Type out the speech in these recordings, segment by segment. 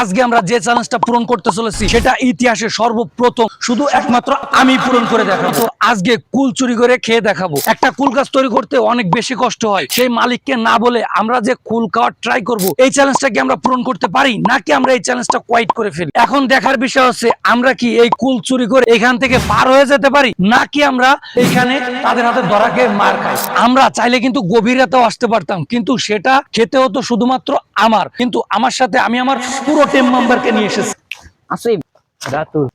আজকে আমরা যে চ্যালেঞ্জটা পূরণ করতে চলেছি, সেটা ইতিহাসে সর্বপ্রথম। শুধু একমাত্র আমি পূরণ করে দেখাবো। তো আজকে কুল চুরি করে খেয়ে দেখাবো। একটা কুল গাছ তৈরি করতে অনেক বেশি কষ্ট হয়। সেই মালিককে না বলে আমরা যে কুল খাওয়ার ট্রাই করব, এই চ্যালেঞ্জটা কি আমরা পূরণ করতে পারি, নাকি আমরা এই চ্যালেঞ্জটা কোয়াইট করে ফেলি? এখন দেখার বিষয় হচ্ছে, আমরা কি এই কুল চুরি করে এখান থেকে পার হয়ে যেতে পারি, নাকি আমরা এখানে তাদের হাতে ধরা খেয়ে মার খাই? আমরা চাইলে কিন্তু গভীর রাতেও আসতে পারতাম, কিন্তু সেটা খেতে হতো শুধুমাত্র আমার। কিন্তু আমার সাথে আমি আমার পুরো টিম মেম্বারকে নিয়ে এসেছে। আসিফ রাতুল।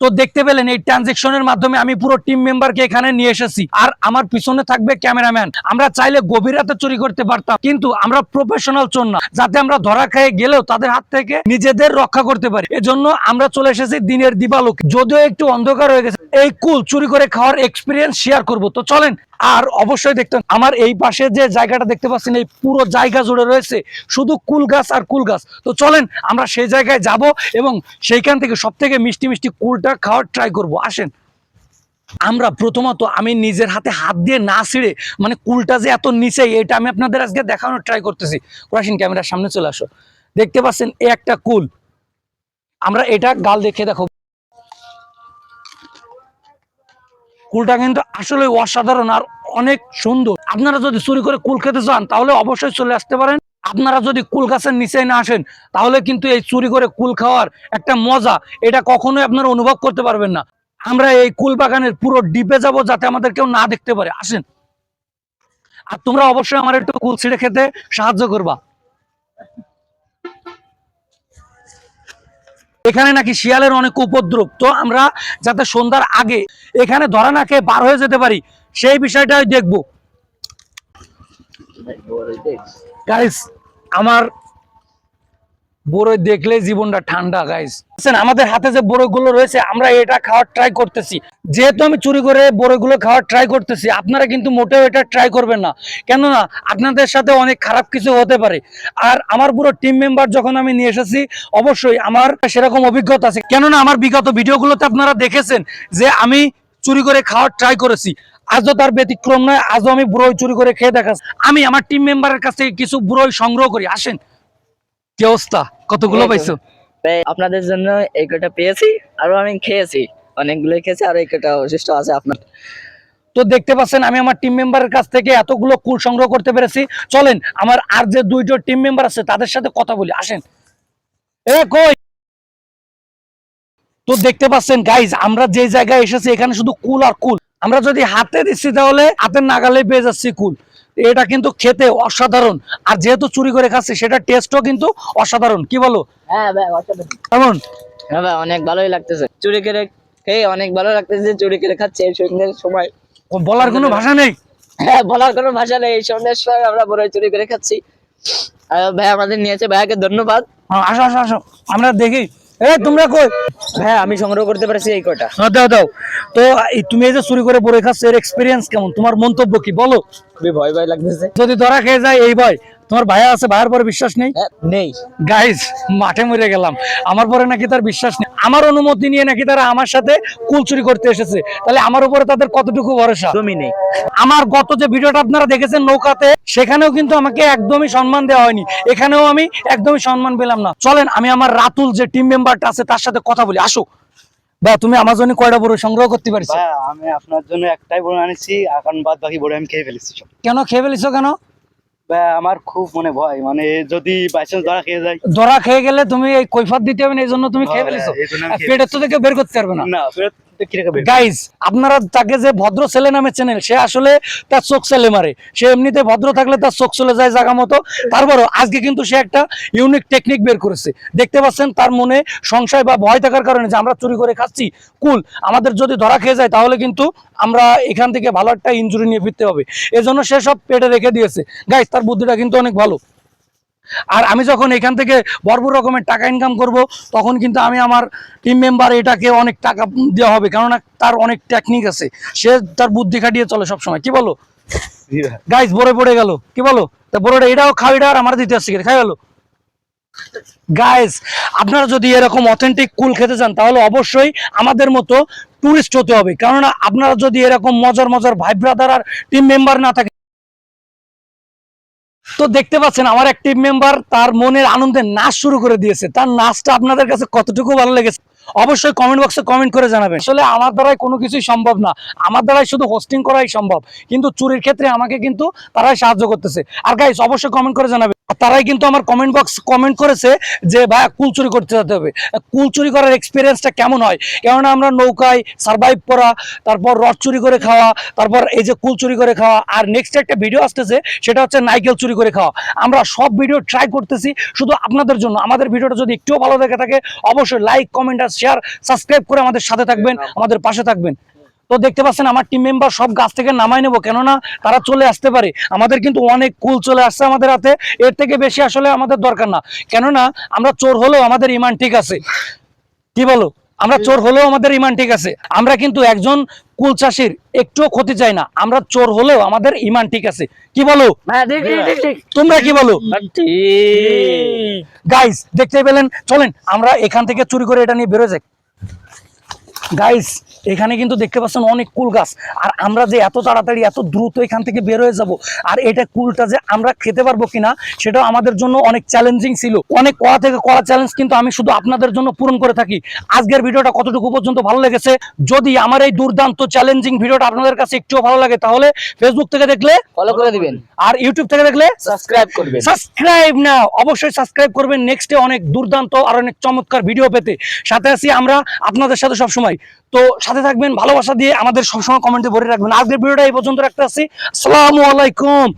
তো দেখতে পেলেন এই ট্রানজেকশনের মাধ্যমে আমি পুরো টিম মেম্বারকে এখানে নিয়ে এসেছি। আর আমার পিছনে থাকবে ক্যামেরাম্যান। আমরা চাইলে গভীর রাতে চুরি করতে পারতাম, কিন্তু আমরা প্রফেশনাল চোর না। যাতে আমরা ধরা খেয়ে গেলেও তাদের হাত থেকে নিজেদের রক্ষা করতে পারি। এজন্য আমরা চলে এসেছি দিনের দিবালোক। যদিও একটু অন্ধকার হয়ে গেছে, এই কুল চুরি করে খাওয়ার এক্সপিরিয়েন্স শেয়ার করব। তো চলেন, আর অবশ্যই দেখতেন আমার এই পাশে যে জায়গাটা দেখতে পাচ্ছেন, এই পুরো জায়গা জুড়ে রয়েছে শুধু কুল গাছ আর কুল গাছ। তো চলেন, আমরা সেই জায়গায় যাব এবং সেইখান থেকে সব থেকে মিষ্টি মিষ্টি কুলটা খাওয়ার ট্রাই করব। আসেন, আমরা প্রথমত আমি নিজের হাতে হাত দিয়ে না ছিঁড়ে মানে কুলটা যে এত নিচে, এটা আমি আপনাদের আজকে দেখানোর ট্রাই করতেছি। আসেন ক্যামেরার সামনে চলে আসো। দেখতে পাচ্ছেন এ একটা কুল। আমরা এটা গাল দেখে দেখো কুলটা কিন্তু আসলে অসাধারণ আর অনেক সুন্দর। আপনারা যদি চুরি করে কুল খেতে চান, তাহলে অবশ্যই চলে আসতে পারেন। আপনারা যদি কুল গাছের নিচে না আসেন, তাহলে কিন্তু এই চুরি করে কুল খাওয়ার একটা মজা, এটা কখনোই আপনারা অনুভব করতে পারবেন না। আমরা এই কুল বাগানের পুরো ডিপে যাব যাতে আমাদের কেউ না দেখতে পারে। আসেন। আর তোমরা অবশ্যই আমার একটু কুল ছিঁড়ে খেতে সাহায্য করবা। এখানে নাকি শিয়ালের অনেক উপদ্রব। তো আমরা যাতে সন্ধ্যার আগে এখানে ধরা না খেয়ে বার হয়ে যেতে পারি, সেই বিষয়টাই দেখব। গাইস আমার বড়ই দেখলে জীবনটা ঠান্ডা গাইস আমাদের হাতে যে বড়ইগুলো রয়েছে, আমরা এটা খাওয়ার ট্রাই করতেছি। যেহেতু আমি চুরি করে বড়ইগুলো খাওয়ার ট্রাই করতেছি, আপনারা কিন্তু মোটেও এটা ট্রাই করবেন না। কেননা, আপনাদের সাথে অনেক খারাপ কিছু হতে পারে। আর আমার পুরো টিম মেম্বার যখন আমি নিয়ে এসেছি, অবশ্যই আমার সেরকম অভিজ্ঞতা আছে। কেননা, আমার বিগত ভিডিওগুলোতে আপনারা দেখেছেন যে আমি চুরি করে খাওয়ার ট্রাই করেছি। আজও তার ব্যতিক্রম নয়, আজও আমি বুড়োই চুরি করে খেয়ে দেখাচ্ছি। আমি আমার টিম মেম্বারের কাছ থেকে কিছু বুড়োই সংগ্রহ করি। আসেন কি অবস্থা? কতগুলো পাইছো? আপনাদের জন্য এই কটা পেয়েছি আরও আমি খেয়েছি। অনেকগুলো খেয়েছি আর এই কটা অবশিষ্ট আছে আপনার। তো দেখতে পাচ্ছেন আমি আমার টিম মেম্বারের কাছ থেকে এতগুলো কুল সংগ্রহ করতে পেরেছি। চলেন আমার আর যে দুইটো টিম মেম্বার আছে তাদের সাথে কথা বলি। আসেন। এ কই? তো দেখতে পাচ্ছেন গাইজ আমরা যে জায়গায় এসেছি এখানে শুধু কুল আর কুল। আমরা যদি হাতে দিচ্ছি তাহলে হাতের নাগালে পেয়ে যাচ্ছি কুল। এটা কিন্তু খেতে অসাধারণ। আর যেহেতু চুরি করে খাচ্ছি সেটা টেস্টও কিন্তু অসাধারণ। কি বলো? হ্যাঁ ভাই অসাধারণ। কেমন? হ্যাঁ ভাই অনেক ভালোই লাগতেছে। চুরি করে খেয়ে অনেক ভালো লাগতেছে চুরি করে খাচ্ছে এই সন্ধ্যের সময়। বলার কোনো ভাষা নেই? হ্যাঁ বলার কোনো ভাষা নেই। এই সন্ধ্যের সময় আমরা বড় চুরি করে খাচ্ছি। ভাই আমাদের নিয়েছে ভাইয়াকে ধন্যবাদ। হ্যাঁ, আসো আসো আসো। আমরা দেখি। এ তোমরা কই? হ্যাঁ আমি সংগ্রহ করতে পেরেছি এই হ্যাঁ দাও দাও। তো তুমি এই যে চুরি করে পড়ে খাচ্ছ এর এক্সপিরিয়েন্স কেমন? তোমার মন্তব্য কি? বলো। খুবই ভয় ভয় লাগতেছে। যদি ধরা খেয়ে যায় এই ভাই তোমার ভাইয়া আছে ভাইয়ের পরে বিশ্বাস নেই? হ্যাঁ, নেই। গাইজ মাঠে মরে গেলাম। আমার পরে নাকি তার বিশ্বাস নেই। আমার অনুমতি নিয়ে নাকি তারা আমার সাথে কুল চুরি করতে এসেছে। তাহলে আমার উপরে তাদের কতটুকু ভরসা? জমি নেই। আমার গত যে ভিডিওটা আপনারা দেখেছেন নৌকাতে সেখানেও কিন্তু আমাকে একদমই সম্মান দেওয়া হয়নি। এখানেও আমি একদমই সম্মান পেলাম না। চলেন আমি আমার রাতুল যে টিম মেম্বারটা আছে তার সাথে কথা বলি। আসো। বা তুমি আমার জন্য কয়টা বড় সংগ্রহ করতে পারছ? আমি আপনার জন্য একটাই বড় আনিছি এখন বাদ বাকি বড় আমি খেয়ে ফেলেছি কেন খেয়ে ফেলিছো কেন? আমার খুব মনে ভয় মানে যদি বাইচান্স ধরা খেয়ে যায়। ধরা খেয়ে গেলে তুমি এই কৈফাত দিতে হবে না এই জন্য তুমি খেয়ে ফেলেছো। পেটের তো থেকে বের করতে পারবে না। না গাইজ আপনারা তাকে যে ভদ্র ছেলে নামে চেনেন, সে আসলে তার চোখ ছেলে মারে। সে এমনিতে ভদ্র থাকলে তার চোখ চলে যায় জায়গা মতো। তারপরও আজকে কিন্তু সে একটা ইউনিক টেকনিক বের করেছে। দেখতে পাচ্ছেন তার মনে সংশয় বা ভয় থাকার কারণে যে আমরা চুরি করে খাচ্ছি, কুল, আমাদের যদি ধরা খেয়ে যায় তাহলে কিন্তু আমরা এখান থেকে ভালো একটা ইনজুরি নিয়ে ফিরতে হবে। এজন্য সে সব পেটে রেখে দিয়েছে। গাইজ তার বুদ্ধিটা কিন্তু অনেক ভালো। আর আমি যখন এখান থেকে ভরপুর রকমের টাকা ইনকাম করব, তখন কিন্তু আমি আমার টিম মেম্বার এটাকে অনেক টাকা দেওয়া হবে। কেননা তার অনেক টেকনিক আছে। সে তার বুদ্ধি খাটিয়ে চলে সব সময় কি বলো? গাইস বড়ে পড়ে গেল। কি বলো? তা বড়টা, এটাও খাও, এটা আর আমার দিতে আসছে খাই গেল গাইস আপনারা যদি এরকম অথেন্টিক কুল খেতে চান, তাহলে অবশ্যই আমাদের মতো টুরিস্ট হতে হবে। কেননা আপনারা যদি এরকম মজার মজার ভাই ব্রাদার আর টিম মেম্বার না থাকে তো দেখতে পাচ্ছেন, আমার এক টিম মেম্বার তার মনের আনন্দে নাচ শুরু করে দিয়েছে। তার নাচটা আপনাদের কাছে কতটুকু ভালো লেগেছে? অবশ্যই কমেন্ট বক্সে কমেন্ট করে জানাবেন। আসলে আমার দ্বারাই কোনো কিছুই সম্ভব না। আমার দ্বারাই শুধু হোস্টিং করাই সম্ভব। কিন্তু চুরির ক্ষেত্রে আমাকে কিন্তু তারাই সাহায্য করতেছে। আর গাইস অবশ্যই কমেন্ট করে জানাবেন। তারাই কিন্তু আমার কমেন্ট বক্স কমেন্ট করেছে যে, ভাইয়া, কুল চুরি করতে যেতে হবে। কুল চুরি করার এক্সপিরিয়েন্সটা কেমন হয়? কেননা আমরা নৌকায় সার্ভাইভ করা, তারপর রড চুরি করে খাওয়া, তারপর এই যে কুল চুরি করে খাওয়া, আর নেক্সট একটা ভিডিও আসতেছে, সেটা হচ্ছে নাইকেল চুরি করে খাওয়া। আমরা সব ভিডিও ট্রাই করতেছি শুধু আপনাদের জন্য। আমাদের ভিডিওটা যদি একটুও ভালো দেখে থাকে, অবশ্যই লাইক কমেন্ট শেয়ার সাবস্ক্রাইব করে আমাদের সাথে থাকবেন আমাদের পাশে থাকবেন। তো দেখতে পাচ্ছেন আমার টিম মেম্বার সব গাছ থেকে নামাই নেব কেননা তারা চলে আসতে পারে। আমাদের কিন্তু অনেক কুল চলে আসছে আমাদের হাতে এর থেকে বেশি আসলে আমাদের দরকার না। কেননা আমরা চোর হলেও আমাদের ইমান ঠিক আছে। কি বলো? আমরা চোর হলেও আমাদের ইমান ঠিক আছে। আমরা কিন্তু একজন কুল চাষির একটুও ক্ষতি চাই না। আমরা চোর হলেও আমাদের ইমান ঠিক আছে। কি বলো? হ্যাঁ তোমরা কি বলো? গাইস দেখতে পেলেন? চলেন আমরা এখান থেকে চুরি করে এটা নিয়ে বেরোয় যাই। গাইস এখানে কিন্তু দেখতে পাচ্ছেন অনেক কুল গাছ। আর আমরা যে এত তাড়াতাড়ি এত দ্রুত এখান থেকে বের হয়ে যাব আর এটা কুলটা যে আমরা খেতে পারব কিনা সেটাও আমাদের জন্য অনেক চ্যালেঞ্জিং ছিল। অনেক কড়া থেকে কড়া চ্যালেঞ্জ কিন্তু আমি শুধু আপনাদের জন্য পূরণ করে থাকি। আজকের ভিডিওটা কতটুকু পর্যন্ত ভালো লেগেছে? যদি আমার এই দুর্দান্ত চ্যালেঞ্জিং ভিডিওটা আপনাদের কাছে একটুও ভালো লাগে তাহলে ফেসবুক থেকে দেখলে ফলো করে দিবেন। আর ইউটিউব থেকে দেখলে সাবস্ক্রাইব করবেন। সাবস্ক্রাইব না অবশ্যই সাবস্ক্রাইব করবেন। নেক্সটে অনেক দুর্দান্ত আর অনেক চমৎকার ভিডিও পেতে। সাথে আছি আমরা আপনাদের সাথে সব সময় তো সাথে থাকবেন, ভালোবাসা দিয়ে আমাদের সবসময় কমেন্টে ভরে রাখবেন। আজকের ভিডিওটা এই পর্যন্ত রাখতে আসছি। আসসালামু আলাইকুম।